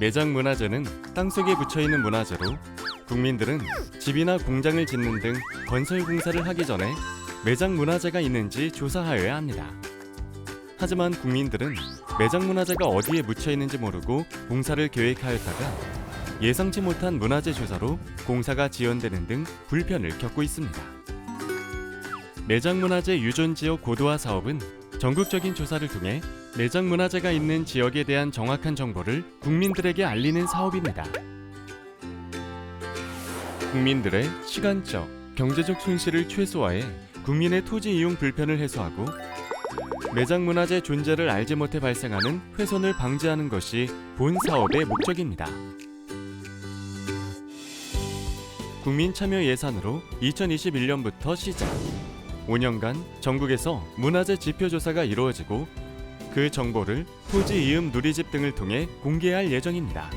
매장 문화재는 땅속에 묻혀 있는 문화재로 국민들은 집이나 공장을 짓는 등 건설 공사를 하기 전에 매장 문화재가 있는지 조사하여야 합니다. 하지만 국민들은 매장 문화재가 어디에 묻혀 있는지 모르고 공사를 계획하였다가 예상치 못한 문화재 조사로 공사가 지연되는 등 불편을 겪고 있습니다. 매장 문화재 유존 지역 고도화 사업은 전국적인 조사를 통해 매장 문화재가 있는 지역에 대한 정확한 정보를 국민들에게 알리는 사업입니다. 국민들의 시간적, 경제적 손실을 최소화해 국민의 토지 이용 불편을 해소하고 매장 문화재 존재를 알지 못해 발생하는 훼손을 방지하는 것이 본 사업의 목적입니다. 국민 참여 예산으로 2021년부터 시작. 5년간 전국에서 문화재 지표 조사가 이루어지고 그 정보를 토지 이음 누리집 등을 통해 공개할 예정입니다.